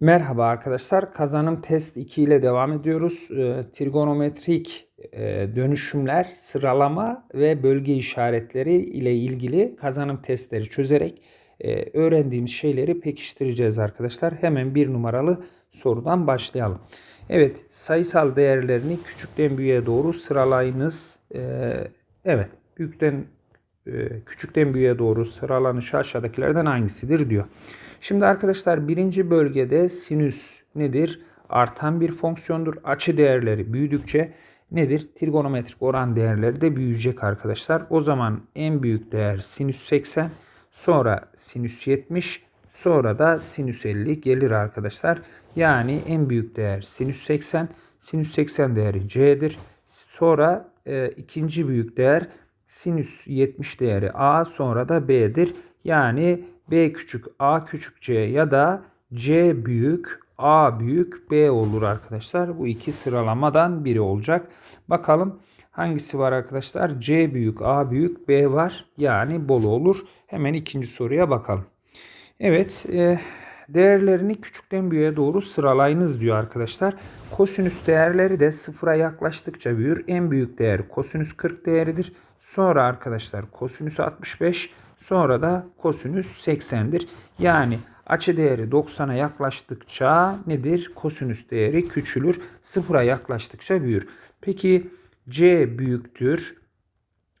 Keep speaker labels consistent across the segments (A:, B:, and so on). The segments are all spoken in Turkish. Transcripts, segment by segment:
A: Merhaba arkadaşlar. Kazanım test 2 ile devam ediyoruz. Ee, trigonometrik e, dönüşümler, sıralama ve bölge işaretleri ile ilgili kazanım testleri çözerek e, öğrendiğimiz şeyleri pekiştireceğiz arkadaşlar. Hemen bir numaralı sorudan başlayalım. Evet, sayısal değerlerini küçükten büyüğe doğru sıralayınız. Ee, evet, büyükten e, küçükten büyüğe doğru sıralanışı aşağıdakilerden hangisidir diyor. Şimdi arkadaşlar birinci bölgede sinüs nedir? Artan bir fonksiyondur. Açı değerleri büyüdükçe nedir? Trigonometrik oran değerleri de büyüyecek arkadaşlar. O zaman en büyük değer sinüs 80, sonra sinüs 70, sonra da sinüs 50 gelir arkadaşlar. Yani en büyük değer sinüs 80, sinüs 80 değeri c'dir. Sonra e, ikinci büyük değer sinüs 70 değeri a, sonra da b'dir. Yani B küçük A küçük C ya da C büyük A büyük B olur arkadaşlar. Bu iki sıralamadan biri olacak. Bakalım hangisi var arkadaşlar? C büyük A büyük B var. Yani bolu olur. Hemen ikinci soruya bakalım. Evet e, değerlerini küçükten büyüğe doğru sıralayınız diyor arkadaşlar. Kosinüs değerleri de sıfıra yaklaştıkça büyür. En büyük değer kosinüs 40 değeridir. Sonra arkadaşlar kosinüs 65 Sonra da kosinüs 80'dir. Yani açı değeri 90'a yaklaştıkça nedir? Kosinüs değeri küçülür. Sıfıra yaklaştıkça büyür. Peki C büyüktür.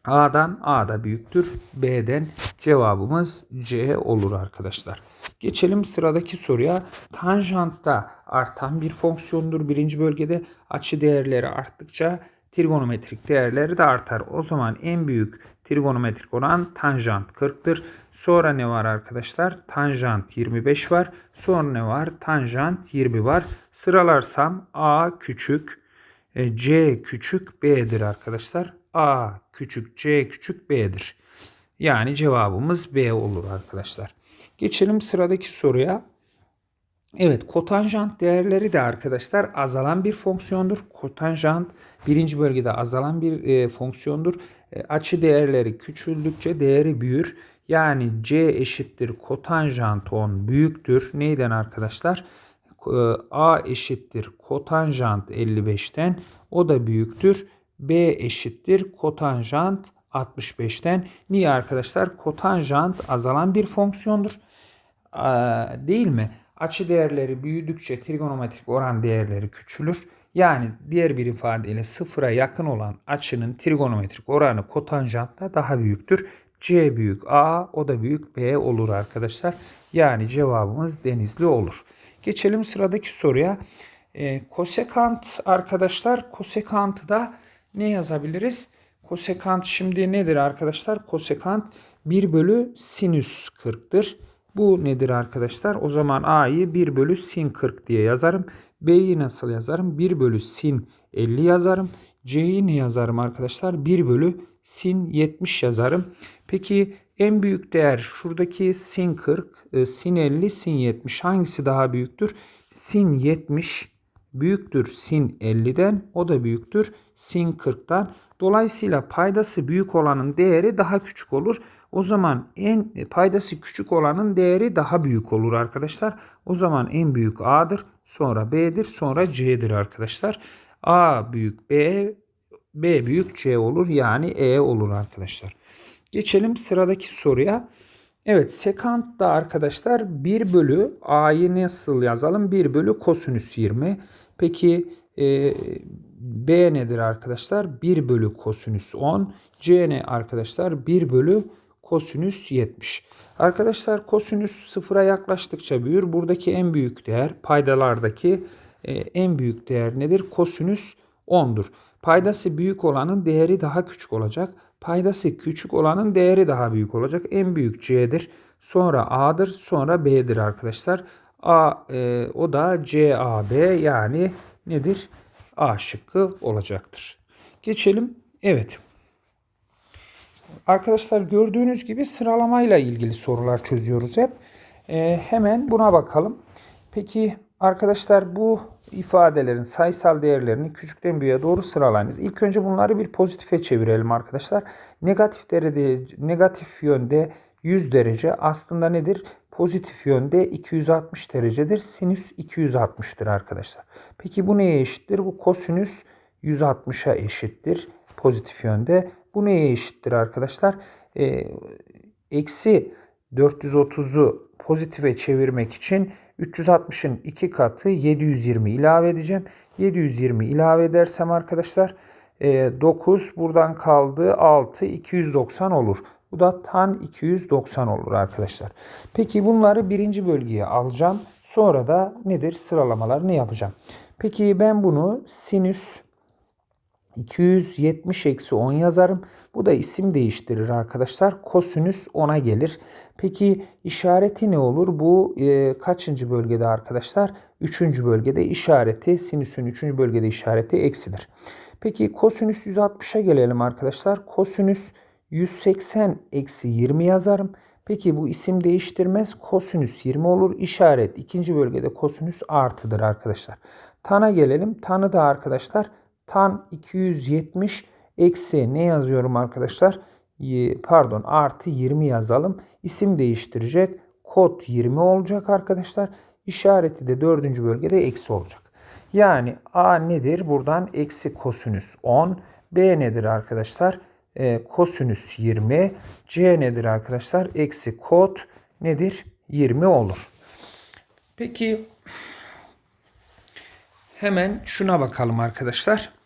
A: A'dan A da büyüktür. B'den cevabımız C olur arkadaşlar. Geçelim sıradaki soruya. Tanjantta artan bir fonksiyondur. Birinci bölgede açı değerleri arttıkça trigonometrik değerleri de artar. O zaman en büyük trigonometrik oran tanjant 40'tır. Sonra ne var arkadaşlar? Tanjant 25 var. Sonra ne var? Tanjant 20 var. Sıralarsam A küçük, e, C küçük, B'dir arkadaşlar. A küçük, C küçük, B'dir. Yani cevabımız B olur arkadaşlar. Geçelim sıradaki soruya. Evet kotanjant değerleri de arkadaşlar azalan bir fonksiyondur. Kotanjant birinci bölgede azalan bir e, fonksiyondur. E, açı değerleri küçüldükçe değeri büyür. Yani C eşittir kotanjant 10 büyüktür. Neyden arkadaşlar? E, A eşittir kotanjant 55'ten o da büyüktür. B eşittir kotanjant 65'ten. Niye arkadaşlar? Kotanjant azalan bir fonksiyondur. Değil mi? Açı değerleri büyüdükçe trigonometrik oran değerleri küçülür. Yani diğer bir ifadeyle sıfıra yakın olan açının trigonometrik oranı kotanjantta daha büyüktür. C büyük A o da büyük B olur arkadaşlar. Yani cevabımız denizli olur. Geçelim sıradaki soruya. E, kosekant arkadaşlar kosekantı da ne yazabiliriz? Kosekant şimdi nedir arkadaşlar? Kosekant 1 bölü sinüs 40'tır. Bu nedir arkadaşlar? O zaman A'yı 1 bölü sin 40 diye yazarım. B'yi nasıl yazarım? 1 bölü sin 50 yazarım. C'yi ne yazarım arkadaşlar? 1 bölü sin 70 yazarım. Peki en büyük değer şuradaki sin 40, e, sin 50, sin 70 hangisi daha büyüktür? Sin 70 büyüktür sin 50'den o da büyüktür sin 40'tan. Dolayısıyla paydası büyük olanın değeri daha küçük olur. O zaman en e, paydası küçük olanın değeri daha büyük olur arkadaşlar. O zaman en büyük A'dır, sonra B'dir, sonra C'dir arkadaşlar. A büyük B, B büyük C olur yani E olur arkadaşlar. Geçelim sıradaki soruya. Evet sekant da arkadaşlar 1 bölü A'yı nasıl yazalım? 1 bölü kosinüs 20. Peki e, B nedir arkadaşlar? 1 bölü kosinüs 10. C ne arkadaşlar? 1 bölü kosinüs 70. Arkadaşlar kosinüs sıfıra yaklaştıkça büyür. Buradaki en büyük değer paydalardaki e, en büyük değer nedir? Kosinüs 10'dur. Paydası büyük olanın değeri daha küçük olacak. Paydası küçük olanın değeri daha büyük olacak. En büyük C'dir. Sonra A'dır. Sonra B'dir arkadaşlar. A e, o da CAB yani nedir? A şıkkı olacaktır. Geçelim. Evet. Arkadaşlar gördüğünüz gibi sıralamayla ilgili sorular çözüyoruz hep. E, hemen buna bakalım. Peki arkadaşlar bu ifadelerin sayısal değerlerini küçükten büyüğe doğru sıralayınız. İlk önce bunları bir pozitife çevirelim arkadaşlar. Negatif derece, negatif yönde 100 derece aslında nedir? pozitif yönde 260 derecedir. Sinüs 260'tır arkadaşlar. Peki bu neye eşittir? Bu kosinüs 160'a eşittir pozitif yönde. Bu neye eşittir arkadaşlar? Ee, eksi 430'u pozitife çevirmek için 360'ın 2 katı 720 ilave edeceğim. 720 ilave edersem arkadaşlar 9 buradan kaldı 6 290 olur. Bu da tan 290 olur arkadaşlar. Peki bunları birinci bölgeye alacağım. Sonra da nedir sıralamalarını yapacağım. Peki ben bunu sinüs 270 eksi 10 yazarım. Bu da isim değiştirir arkadaşlar. Kosinüs 10'a gelir. Peki işareti ne olur? Bu e, kaçıncı bölgede arkadaşlar? Üçüncü bölgede işareti sinüsün üçüncü bölgede işareti eksidir. Peki kosinüs 160'a gelelim arkadaşlar. Kosinüs 180 eksi 20 yazarım. Peki bu isim değiştirmez. Kosinüs 20 olur. İşaret ikinci bölgede kosinüs artıdır arkadaşlar. Tan'a gelelim. Tan'ı da arkadaşlar tan 270 eksi ne yazıyorum arkadaşlar? Pardon artı 20 yazalım. İsim değiştirecek. Kod 20 olacak arkadaşlar. İşareti de dördüncü bölgede eksi olacak. Yani A nedir? Buradan eksi kosinüs 10. B nedir arkadaşlar? E, kosinüs 20. C nedir arkadaşlar? Eksi kod nedir? 20 olur. Peki hemen şuna bakalım arkadaşlar.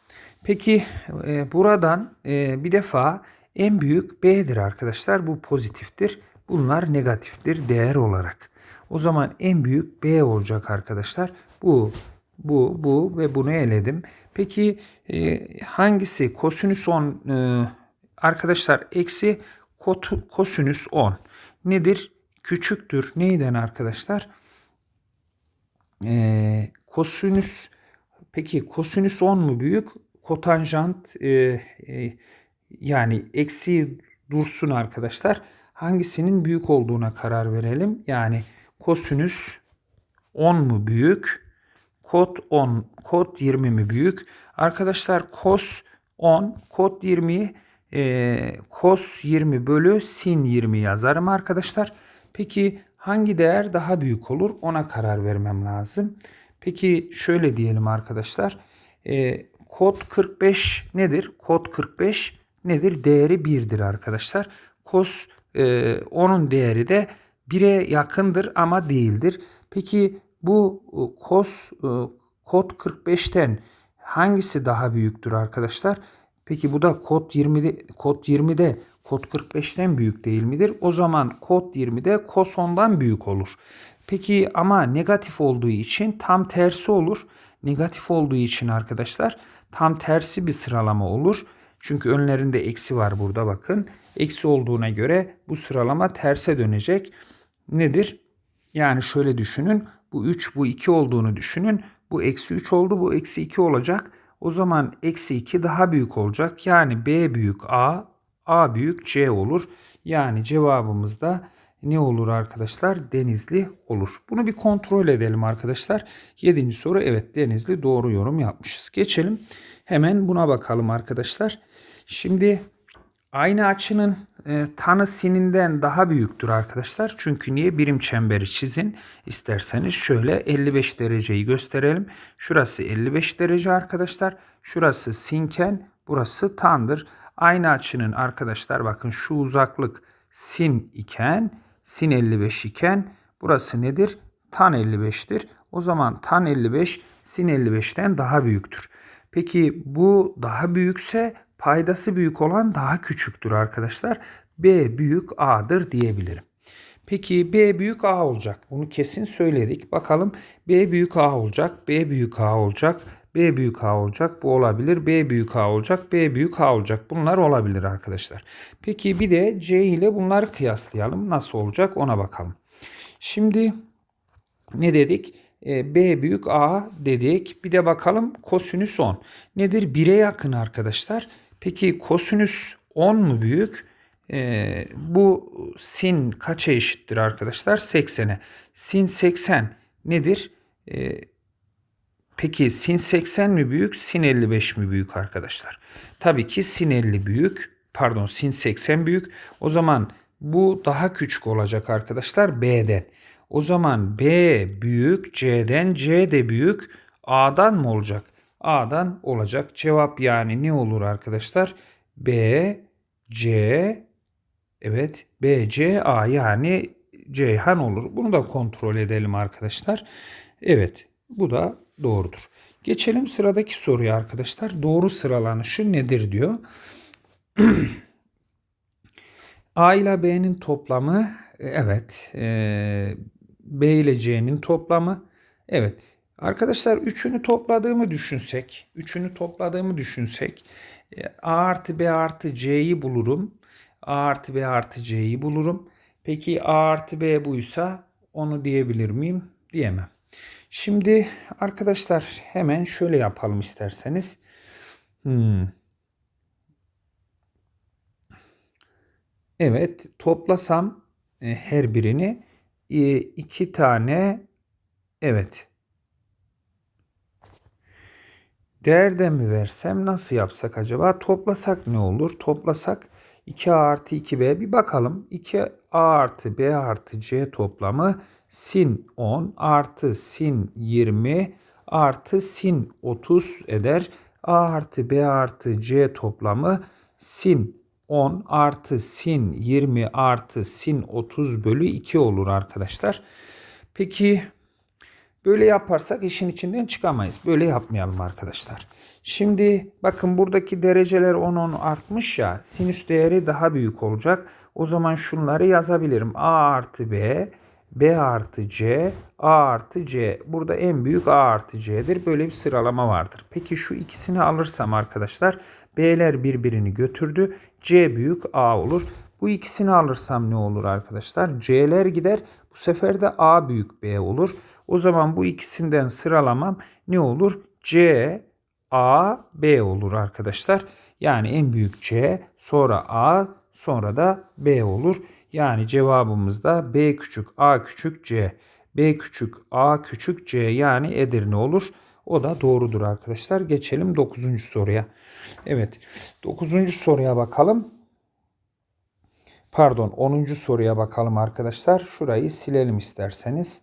A: Peki e, buradan e, bir defa en büyük B'dir arkadaşlar. Bu pozitiftir. Bunlar negatiftir değer olarak. O zaman en büyük B olacak arkadaşlar. Bu, bu, bu ve bunu eledim. Peki e, hangisi kosinüs 10 e, arkadaşlar eksi kosinüs 10 nedir? Küçüktür. Neyden arkadaşlar? E, kosinüs peki kosinüs 10 mu büyük? Kotanjant e, e, yani eksi dursun arkadaşlar. Hangisinin büyük olduğuna karar verelim. Yani kosinüs 10 mu büyük? Kot 10, kot 20 mi büyük? Arkadaşlar kos 10, kot 20, e, kos 20 bölü sin 20 yazarım arkadaşlar. Peki hangi değer daha büyük olur? Ona karar vermem lazım. Peki şöyle diyelim arkadaşlar. E, Kod 45 nedir? Kod 45 nedir? Değeri 1'dir arkadaşlar. Kos e, onun değeri de 1'e yakındır ama değildir. Peki bu e, kos e, kod 45'ten hangisi daha büyüktür arkadaşlar? Peki bu da kod 20'de kod 20'de kod 45'ten büyük değil midir? O zaman kod 20'de kos ondan büyük olur. Peki ama negatif olduğu için tam tersi olur. Negatif olduğu için arkadaşlar tam tersi bir sıralama olur. Çünkü önlerinde eksi var burada bakın. Eksi olduğuna göre bu sıralama terse dönecek. Nedir? Yani şöyle düşünün. Bu 3 bu 2 olduğunu düşünün. Bu eksi 3 oldu bu eksi 2 olacak. O zaman eksi 2 daha büyük olacak. Yani B büyük A, A büyük C olur. Yani cevabımız da ne olur arkadaşlar? Denizli olur. Bunu bir kontrol edelim arkadaşlar. Yedinci soru evet Denizli doğru yorum yapmışız. Geçelim. Hemen buna bakalım arkadaşlar. Şimdi aynı açının e, tanı sininden daha büyüktür arkadaşlar. Çünkü niye? Birim çemberi çizin. İsterseniz şöyle 55 dereceyi gösterelim. Şurası 55 derece arkadaşlar. Şurası sinken, burası tandır. Aynı açının arkadaşlar bakın şu uzaklık sin iken sin 55 iken burası nedir? Tan 55'tir. O zaman tan 55 sin 55'ten daha büyüktür. Peki bu daha büyükse paydası büyük olan daha küçüktür arkadaşlar. B büyük A'dır diyebilirim. Peki B büyük A olacak. Bunu kesin söyledik. Bakalım B büyük A olacak. B büyük A olacak. B büyük A olacak. Bu olabilir. B büyük A olacak. B büyük A olacak. Bunlar olabilir arkadaşlar. Peki bir de C ile bunları kıyaslayalım. Nasıl olacak ona bakalım. Şimdi ne dedik? E, B büyük A dedik. Bir de bakalım kosinüs 10. Nedir? 1'e yakın arkadaşlar. Peki kosinüs 10 mu büyük? E, bu sin kaça eşittir arkadaşlar? 80'e. Sin 80 nedir? E, Peki sin 80 mi büyük, sin 55 mi büyük arkadaşlar? Tabii ki sin 50 büyük, pardon sin 80 büyük. O zaman bu daha küçük olacak arkadaşlar B'den. O zaman B büyük C'den C de büyük A'dan mı olacak? A'dan olacak. Cevap yani ne olur arkadaşlar? B, C, evet B, C, A yani Ceyhan olur. Bunu da kontrol edelim arkadaşlar. Evet bu da doğrudur. Geçelim sıradaki soruya arkadaşlar. Doğru sıralanışı nedir diyor. A ile B'nin toplamı evet. E, B ile C'nin toplamı evet. Arkadaşlar üçünü topladığımı düşünsek, üçünü topladığımı düşünsek e, A artı B artı C'yi bulurum. A artı B artı C'yi bulurum. Peki A artı B buysa onu diyebilir miyim? Diyemem. Şimdi arkadaşlar hemen şöyle yapalım isterseniz. Hmm. Evet toplasam e, her birini e, iki tane evet Değerden mi versem nasıl yapsak acaba? Toplasak ne olur? Toplasak 2A artı 2B bir bakalım. 2A artı B artı C toplamı sin 10 artı sin 20 artı sin 30 eder. A artı B artı C toplamı sin 10 artı sin 20 artı sin 30 bölü 2 olur arkadaşlar. Peki Böyle yaparsak işin içinden çıkamayız. Böyle yapmayalım arkadaşlar. Şimdi bakın buradaki dereceler 10-10 artmış ya. Sinüs değeri daha büyük olacak. O zaman şunları yazabilirim. A artı B, B artı C, A artı C. Burada en büyük A artı C'dir. Böyle bir sıralama vardır. Peki şu ikisini alırsam arkadaşlar B'ler birbirini götürdü. C büyük A olur. Bu ikisini alırsam ne olur arkadaşlar? C'ler gider. Bu sefer de A büyük B olur. O zaman bu ikisinden sıralamam ne olur? C, A, B olur arkadaşlar. Yani en büyük C, sonra A, sonra da B olur. Yani cevabımız da B küçük A küçük C. B küçük A küçük C yani Edirne olur. O da doğrudur arkadaşlar. Geçelim 9. soruya. Evet 9. soruya bakalım. Pardon 10. soruya bakalım arkadaşlar. Şurayı silelim isterseniz.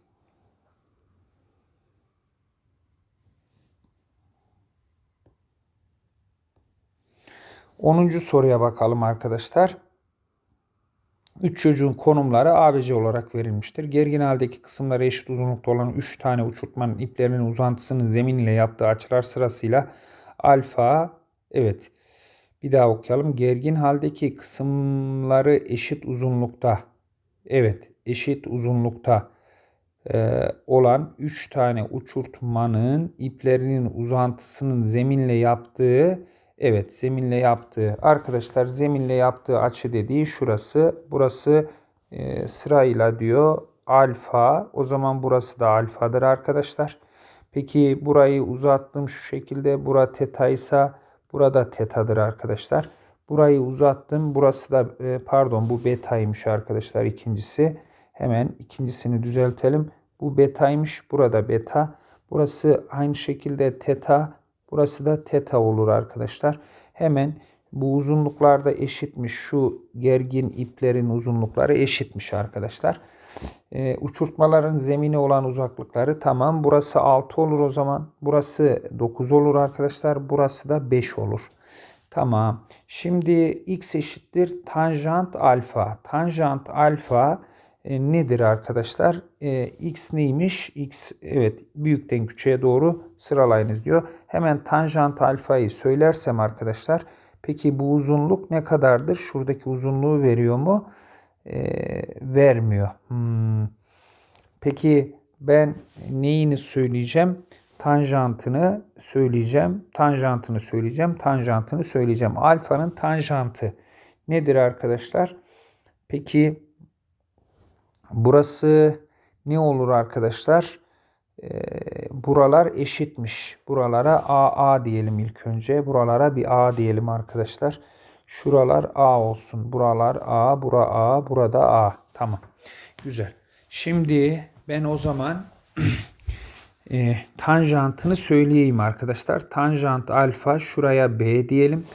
A: 10. soruya bakalım arkadaşlar. 3 çocuğun konumları ABC olarak verilmiştir. Gergin haldeki kısımları eşit uzunlukta olan 3 tane uçurtmanın iplerinin uzantısının zemin ile yaptığı açılar sırasıyla alfa, evet bir daha okuyalım. Gergin haldeki kısımları eşit uzunlukta, evet eşit uzunlukta e, olan 3 tane uçurtmanın iplerinin uzantısının zeminle yaptığı Evet zeminle yaptığı arkadaşlar zeminle yaptığı açı dediği şurası. Burası e, sırayla diyor alfa. O zaman burası da alfadır arkadaşlar. Peki burayı uzattım şu şekilde. Bura teta burada tetadır arkadaşlar. Burayı uzattım. Burası da e, pardon bu betaymış arkadaşlar ikincisi. Hemen ikincisini düzeltelim. Bu betaymış. Burada beta. Burası aynı şekilde teta. Burası da teta olur arkadaşlar. Hemen bu uzunluklarda eşitmiş. Şu gergin iplerin uzunlukları eşitmiş arkadaşlar. Ee, uçurtmaların zemini olan uzaklıkları tamam. Burası 6 olur o zaman. Burası 9 olur arkadaşlar. Burası da 5 olur. Tamam. Şimdi x eşittir tanjant alfa. Tanjant alfa e, nedir arkadaşlar? E, x neymiş? x evet büyükten küçüğe doğru sıralayınız diyor. Hemen tanjant alfayı söylersem arkadaşlar peki bu uzunluk ne kadardır? Şuradaki uzunluğu veriyor mu? E, vermiyor. Hmm. Peki ben neyini söyleyeceğim? Tanjantını söyleyeceğim. Tanjantını söyleyeceğim. Tanjantını söyleyeceğim. Alfanın tanjantı nedir arkadaşlar? Peki Burası ne olur arkadaşlar? E, buralar eşitmiş. Buralara AA diyelim ilk önce. Buralara bir A diyelim arkadaşlar. Şuralar A olsun. Buralar A, bura A, burada A. Tamam. Güzel. Şimdi ben o zaman e, tanjantını söyleyeyim arkadaşlar. Tanjant alfa şuraya B diyelim.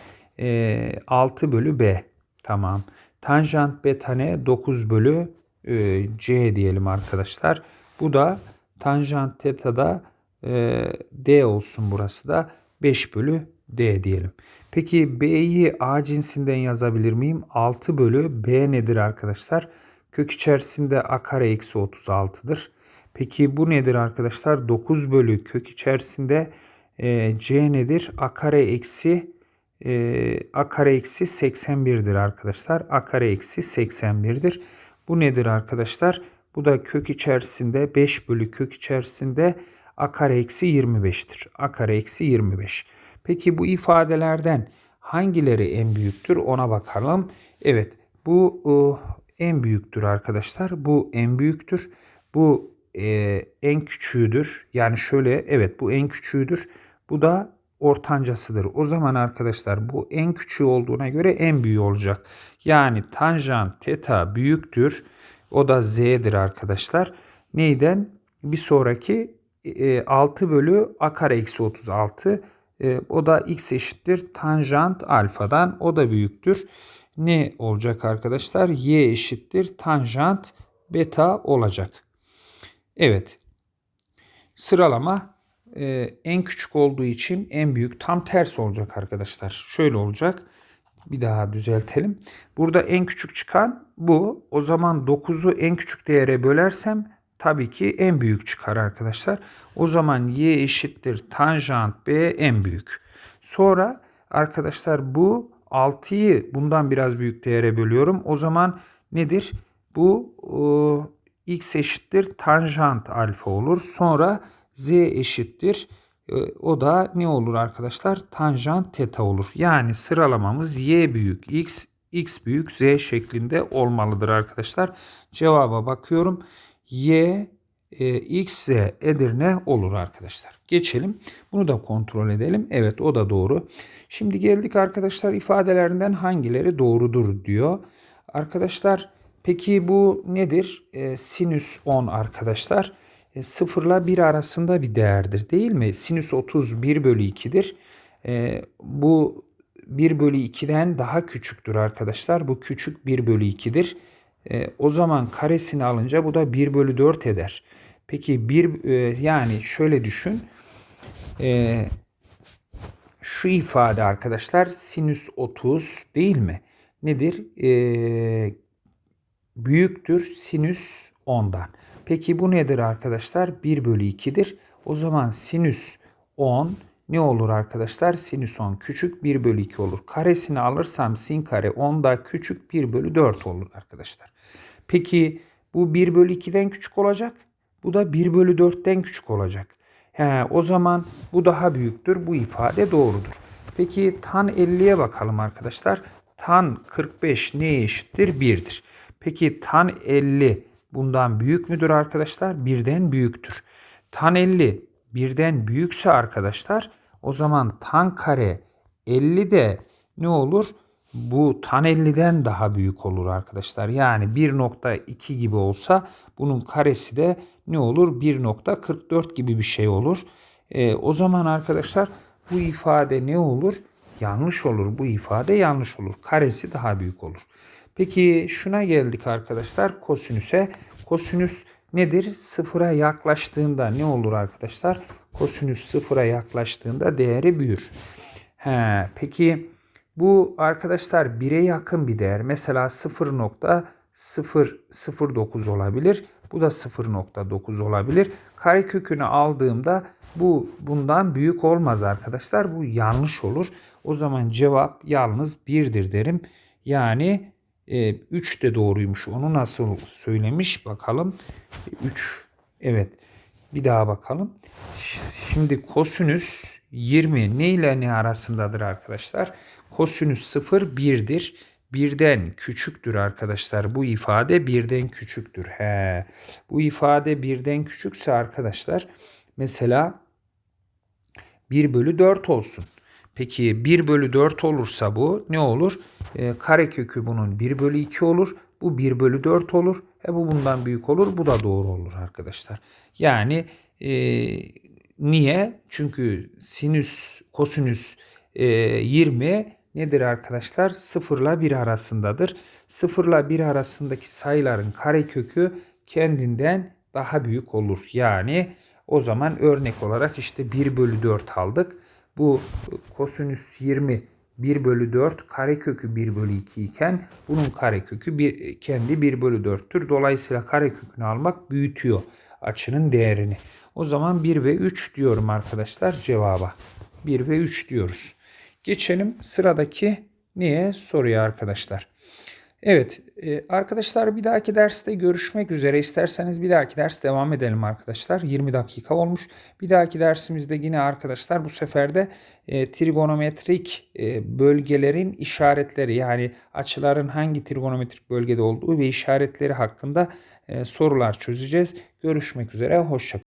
A: E, 6 bölü B. Tamam. Tanjant beta ne? 9 bölü e, C diyelim arkadaşlar. Bu da tanjant teta'da e, D olsun burası da 5 bölü D diyelim. Peki B'yi A cinsinden yazabilir miyim? 6 bölü B nedir arkadaşlar? Kök içerisinde A kare eksi 36'dır. Peki bu nedir arkadaşlar? 9 bölü kök içerisinde e, C nedir? A kare eksi A kare eksi 81'dir arkadaşlar. A kare eksi 81'dir. Bu nedir arkadaşlar? Bu da kök içerisinde 5 bölü kök içerisinde A kare eksi 25'tir. A kare eksi 25. Peki bu ifadelerden hangileri en büyüktür ona bakalım. Evet bu e, en büyüktür arkadaşlar. Bu en büyüktür. Bu e, en küçüğüdür. Yani şöyle evet bu en küçüğüdür. Bu da ortancasıdır. O zaman arkadaşlar bu en küçüğü olduğuna göre en büyüğü olacak. Yani tanjant teta büyüktür. O da z'dir arkadaşlar. Neyden? Bir sonraki e, 6 bölü a kare eksi 36. E, o da x eşittir tanjant alfadan. O da büyüktür. Ne olacak arkadaşlar? y eşittir tanjant beta olacak. Evet. Sıralama e, en küçük olduğu için en büyük tam ters olacak arkadaşlar. Şöyle olacak. Bir daha düzeltelim. Burada en küçük çıkan bu. O zaman 9'u en küçük değere bölersem tabii ki en büyük çıkar arkadaşlar. O zaman y eşittir tanjant b en büyük. Sonra arkadaşlar bu 6'yı bundan biraz büyük değere bölüyorum. O zaman nedir? Bu e, x eşittir tanjant alfa olur. Sonra z eşittir. E, o da ne olur arkadaşlar? Tanjant teta olur. Yani sıralamamız y büyük x, x büyük z şeklinde olmalıdır arkadaşlar. Cevaba bakıyorum. Y e, x z Edirne olur arkadaşlar. Geçelim. Bunu da kontrol edelim. Evet o da doğru. Şimdi geldik arkadaşlar ifadelerinden hangileri doğrudur diyor. Arkadaşlar peki bu nedir? E, sinüs 10 arkadaşlar. 0 ile 1 arasında bir değerdir değil mi? Sinüs 30 1 bölü 2'dir. E, bu 1 bölü 2'den daha küçüktür arkadaşlar. Bu küçük 1 bölü 2'dir. E, o zaman karesini alınca bu da 1 bölü 4 eder. Peki bir e, yani şöyle düşün. E, şu ifade arkadaşlar sinüs 30 değil mi? Nedir? E, büyüktür sinüs 10'dan. Peki bu nedir arkadaşlar? 1 bölü 2'dir. O zaman sinüs 10 ne olur arkadaşlar? Sinüs 10 küçük 1 bölü 2 olur. Karesini alırsam sin kare 10 da küçük 1 bölü 4 olur arkadaşlar. Peki bu 1 bölü 2'den küçük olacak. Bu da 1 bölü 4'ten küçük olacak. He, o zaman bu daha büyüktür. Bu ifade doğrudur. Peki tan 50'ye bakalım arkadaşlar. Tan 45 neye eşittir? 1'dir. Peki tan 50 bundan büyük müdür arkadaşlar? Birden büyüktür. Tan 50 birden büyükse arkadaşlar o zaman tan kare 50 de ne olur? Bu tan 50'den daha büyük olur arkadaşlar. Yani 1.2 gibi olsa bunun karesi de ne olur? 1.44 gibi bir şey olur. E, o zaman arkadaşlar bu ifade ne olur? Yanlış olur. Bu ifade yanlış olur. Karesi daha büyük olur. Peki şuna geldik arkadaşlar. Kosinüse. Kosinüs nedir? Sıfıra yaklaştığında ne olur arkadaşlar? Kosinüs sıfıra yaklaştığında değeri büyür. He, peki bu arkadaşlar 1'e yakın bir değer. Mesela 0.009 olabilir. Bu da 0.9 olabilir. Kare kökünü aldığımda bu bundan büyük olmaz arkadaşlar. Bu yanlış olur. O zaman cevap yalnız 1'dir derim. Yani e, 3 de doğruymuş. Onu nasıl söylemiş bakalım. 3. Evet. Bir daha bakalım. Şimdi kosinüs 20 ne ile ne arasındadır arkadaşlar? Kosinüs 0 1'dir. Birden küçüktür arkadaşlar. Bu ifade birden küçüktür. He. Bu ifade birden küçükse arkadaşlar mesela 1 bölü 4 olsun. Peki 1 bölü 4 olursa bu ne olur? E, kare kökü bunun 1 bölü 2 olur. Bu 1 bölü 4 olur. E bu bundan büyük olur. Bu da doğru olur arkadaşlar. Yani e, niye? Çünkü sinüs, kosinüs e, 20 nedir arkadaşlar? 0 ile 1 arasındadır. 0 ile 1 arasındaki sayıların karekökü kendinden daha büyük olur. Yani o zaman örnek olarak işte 1 bölü 4 aldık. Bu kosinüs 20 1 bölü 4 karekökü 1 bölü 2 iken bunun karekökü bir, kendi 1 bölü 4'tür. Dolayısıyla karekökünü almak büyütüyor açının değerini. O zaman 1 ve 3 diyorum arkadaşlar cevaba. 1 ve 3 diyoruz. Geçelim sıradaki niye soruya arkadaşlar. Evet e, arkadaşlar bir dahaki derste görüşmek üzere. İsterseniz bir dahaki ders devam edelim arkadaşlar. 20 dakika olmuş. Bir dahaki dersimizde yine arkadaşlar bu sefer de e, trigonometrik e, bölgelerin işaretleri yani açıların hangi trigonometrik bölgede olduğu ve işaretleri hakkında sorular çözeceğiz. Görüşmek üzere. Hoşçakalın.